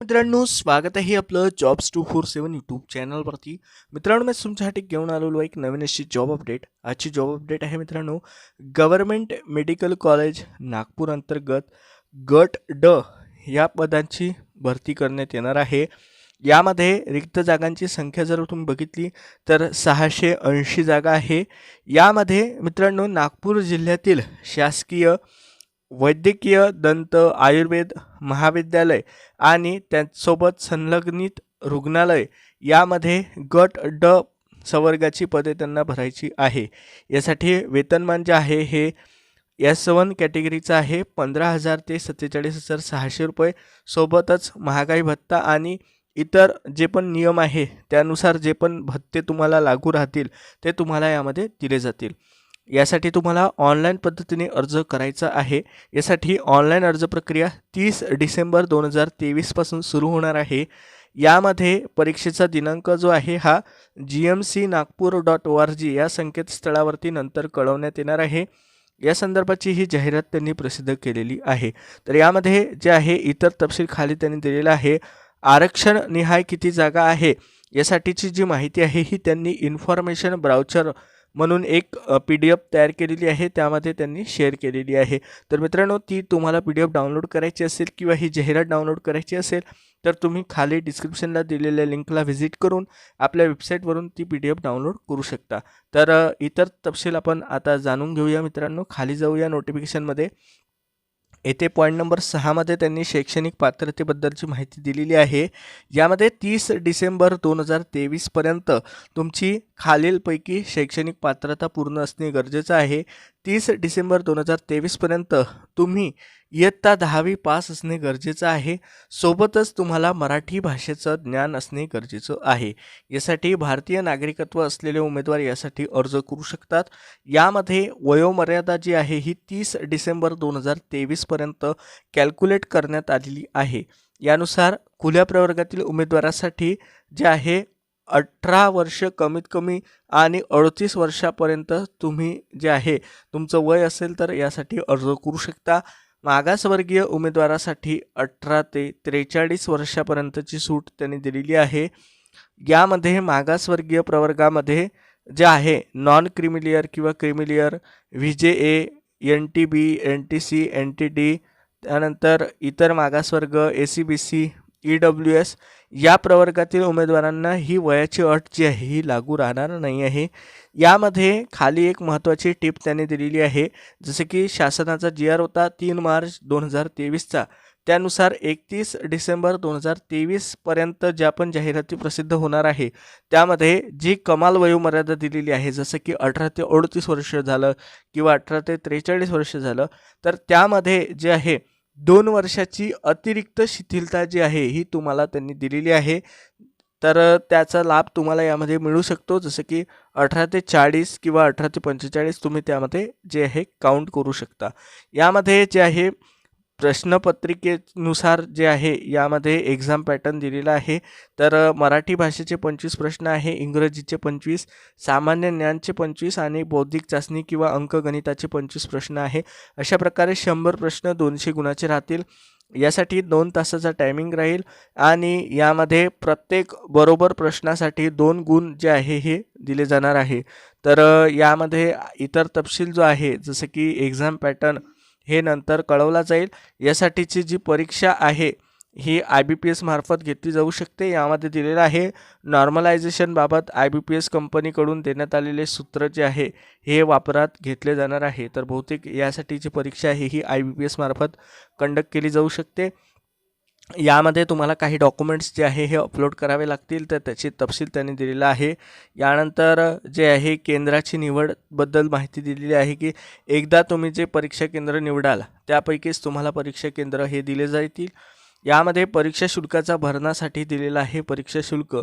मित्रांनो स्वागत आहे आपलं jobs two four seven YouTube चॅनलवरती मित्रांनो मी तुमच्यासाठी घेऊन आलेलो एक नवीन अशी जॉब अपडेट आजची जॉब अपडेट आहे मित्रांनो गव्हर्मेंट मेडिकल कॉलेज नागपूर अंतर्गत गट ड या पदांची भरती करण्यात येणार आहे. यामध्ये रिक्त जागांची संख्या जर तुम्ही बघितली तर सहाशे ऐंशी जागा आहे. यामध्ये मित्रांनो नागपूर जिल्ह्यातील शासकीय वैद्यकीय दंत आयुर्वेद महाविद्यालय आणि त्यासोबत संलग्नित रुग्णालय यामध्ये गट ड संवर्गाची पदे त्यांना भरायची आहे. यासाठी वेतनमान जे आहे हे एस वन कॅटेगरीचं आहे. पंधरा हजार ते सत्तेचाळीस हजार सहाशे रुपये. सोबतच महागाई भत्ता आणि इतर जे पण नियम आहे त्यानुसार जे पण भत्ते तुम्हाला लागू राहतील ते तुम्हाला यामध्ये दिले जातील. यासाठी तुम्हाला ऑनलाईन पद्धतीने अर्ज करायचा आहे. यासाठी ऑनलाईन अर्ज प्रक्रिया तीस डिसेंबर दोन हजार तेवीसपासून सुरू होणार आहे. यामध्ये परीक्षेचा दिनांक जो आहे हा G M C Nagpur dot O R G या संकेतस्थळावरती नंतर कळवण्यात येणार आहे. या संदर्भाची ही जाहिरात त्यांनी प्रसिद्ध केलेली आहे. तर यामध्ये जे आहे इतर तपशील खाली त्यांनी दिलेला आहे. आरक्षण निहाय किती जागा आहे? यासाठीची जी माहिती आहे ही त्यांनी इन्फॉर्मेशन ब्राउचर म्हणून एक पी डी एफ तयार केलेली आहे. त्यामध्ये त्यांनी शेअर केलेली आहे. तर मित्रांनो ती तुम्हाला पी डी एफ डाउनलोड करायची असेल किंवा ही जाहिरात डाउनलोड करायची असेल तर तुम्ही खाली डिस्क्रिप्शनला दिलेल्या लिंकला व्हिजिट करून आपल्या वेबसाईटवरून ती पी डी एफ डाउनलोड करू शकता. तर इतर तपशील आपण आता जाणून घेऊया मित्रांनो. खाली जाऊया नोटिफिकेशनमध्ये येथे पॉईंट नंबर सहामध्ये त्यांनी शैक्षणिक पात्रतेबद्दलची माहिती दिलेली आहे. यामध्ये तीस डिसेंबर दोन हजार तेवीसपर्यंत तुमची खालीलपैकी शैक्षणिक पात्रता पूर्ण असणे गरजेचं आहे. तीस डिसेंबर दोन हजार तेवीसपर्यंत तुम्ही इयत्ता दहावी पास असणे गरजेचं आहे. सोबतच तुम्हाला मराठी भाषेचं ज्ञान असणे गरजेचं आहे. यासाठी भारतीय नागरिकत्व असलेले उमेदवार यासाठी अर्ज करू शकतात. यामध्ये वयोमर्यादा जी आहे ही तीस डिसेंबर दोन हजार तेवीसपर्यंत कॅल्क्युलेट करण्यात आलेली आहे. यानुसार खुल्या प्रवर्गातील उमेदवारासाठी जे आहे अठरा वर्ष कमीत कमी आणि अडतीस वर्षापर्यंत तुम्ही जे आहे तुमचं वय असेल तर यासाठी अर्ज करू शकता. मागासवर्गीय उमेदवारासाठी अठरा ते त्रेचाळीस वर्षापर्यंतची सूट त्यांनी दिलेली आहे. यामध्ये मागासवर्गीय प्रवर्गामध्ये जे आहे नॉन क्रिमिलियर किंवा creamy layer V J A N T B N T C N T D त्यानंतर इतर मागासवर्ग A C B C E W S या प्रवर्गातील उमेदवारांना ही वयाची अट जी आहे ही लागू राहणार नाही आहे. यामध्ये खाली एक महत्त्वाची टीप त्यांनी दिलेली आहे. जसं की शासनाचा जी आर होता तीन मार्च दोन हजार तेवीसचा. त्यानुसार एकतीस डिसेंबर दोन हजार तेवीसपर्यंत ज्या पण जाहिराती प्रसिद्ध होणार आहे त्यामध्ये जी कमाल वयोमर्यादा दिलेली आहे जसं की अठरा ते अडतीस वर्ष झालं किंवा अठरा ते त्रेचाळीस वर्ष झालं तर त्यामध्ये जे आहे दोन वर्षाची अतिरिक्त शिथिलता जी आहे ही तुम्हाला त्यांनी दिलेली आहे. तर त्याचा लाभ तुम्हाला यामध्ये मिळू शकतो. जसं की अठरा ते चाळीस किंवा अठरा ते पंचेचाळीस तुम्ही त्यामध्ये जे आहे काउंट करू शकता. यामध्ये जे आहे प्रश्नपत्रिकेनुसार जे आहे यामध्ये एक्झाम पॅटर्न दिलेला आहे. तर मराठी भाषेचे पंचवीस प्रश्न आहे इंग्रजीचे पंचवीस सामान्य ज्ञानचे पंचवीस आणि बौद्धिक चाचणी किंवा अंकगणिताचे पंचवीस प्रश्न आहे. अशा प्रकारे शंभर प्रश्न दोनशे गुणाचे राहतील. यासाठी दोन तासाचा टायमिंग राहील आणि यामध्ये प्रत्येक बरोबर प्रश्नासाठी दोन गुण जे आहे हे दिले जाणार आहे. तर यामध्ये इतर तपशील जो आहे जसं की एक्झाम पॅटर्न हे नंतर कळवला जाईल. यासाठीची जी परीक्षा आहे ही आय बी पी एस मार्फत घेतली जाऊ शकते. यामध्ये दिलेलं आहे नॉर्मलायझेशनबाबत आय बी पी एस कंपनीकडून देण्यात आलेले सूत्र जे आहे हे वापरात घेतले जाणार आहे. तर बहुतेक यासाठीची परीक्षा आहे ही आय बी पी एस मार्फत कंडक्ट केली जाऊ शकते. यामध्ये तुम्हाला काही डॉक्युमेंट्स जे आहे हे अपलोड करावे लागतील. तर त्याची तपशील त्यांनी दिलेला आहे. यानंतर जे आहे केंद्राची निवडबद्दल माहिती दिलेली आहे की एकदा तुम्ही जे परीक्षा केंद्र निवडाल त्यापैकीच तुम्हाला परीक्षा केंद्र हे दिले जातील. यामध्ये परीक्षा शुल्काचा भरणासाठी दिलेला आहे परीक्षा शुल्क.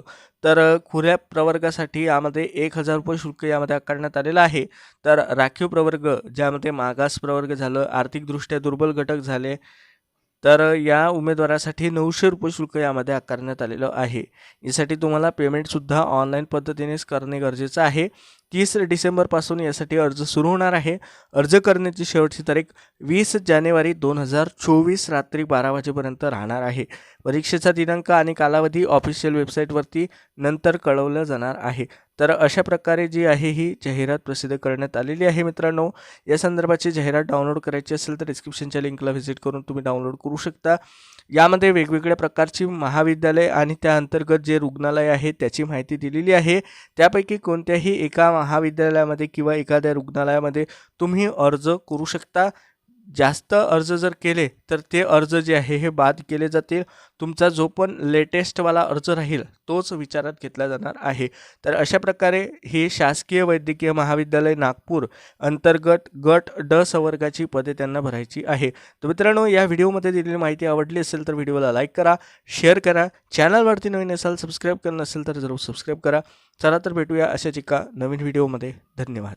तर खुल्या प्रवर्गासाठी यामध्ये एक हजार रुपये शुल्क यामध्ये आकारण्यात आलेलं आहे. तर राखीव प्रवर्ग ज्यामध्ये मागास प्रवर्ग झालं आर्थिकदृष्ट्या दुर्बल घटक झाले तर या उमेदवारासाठी नऊशे रुपये शुल्क यामध्ये आकारण्यात आलेलं आहे. यासाठी तुम्हाला पेमेंटसुद्धा ऑनलाईन पद्धतीनेच करणे गरजेचं आहे. तीस डिसेंबरपासून यासाठी अर्ज सुरू होणार आहे. अर्ज करण्याची शेवटची तारीख वीस जानेवारी दोन हजार चोवीस रात्री बारा वाजेपर्यंत राहणार आहे. परीक्षेचा दिनांक आणि कालावधी ऑफिशियल वेबसाईटवरती नंतर कळवलं जाणार आहे. तर अशा प्रकारे जी आहे ही जाहिरात प्रसिद्ध करण्यात आलेली आहे मित्रांनो. या संदर्भाची जाहिरात डाउनलोड करायची असेल तर डिस्क्रिप्शनच्या लिंकला व्हिजिट करून तुम्ही डाउनलोड करू शकता. यामध्ये वेगवेगळ्या प्रकारची महाविद्यालय आणि त्या अंतर्गत जे रुग्णालय आहे त्याची माहिती दिलेली आहे. त्यापैकी कोणत्याही एका महाविद्यालयामध्ये किंवा एखाद्या रुग्णालयामध्ये तुम्ही अर्ज करू शकता. जास्त अर्ज जर केले तर ते अर्ज जे आहे हे बाद केले जातील. तुमचा जो पण लेटेस्टवाला अर्ज राहील तोच विचारात घेतला जाणार आहे. तर अशा प्रकारे हे शासकीय वैद्यकीय महाविद्यालय नागपूर अंतर्गत गट ड संवर्गाची पदे त्यांना भरायची आहे. तर मित्रांनो या व्हिडिओमध्ये दिलेली माहिती आवडली असेल तर व्हिडिओला लाईक करा शेअर करा. चॅनलवरती नवीन असाल सबस्क्राईब करणं नसेल तर जरूर सबस्क्राईब करा. चला तर भेटूया अशाच एका नवीन व्हिडिओमध्ये. धन्यवाद.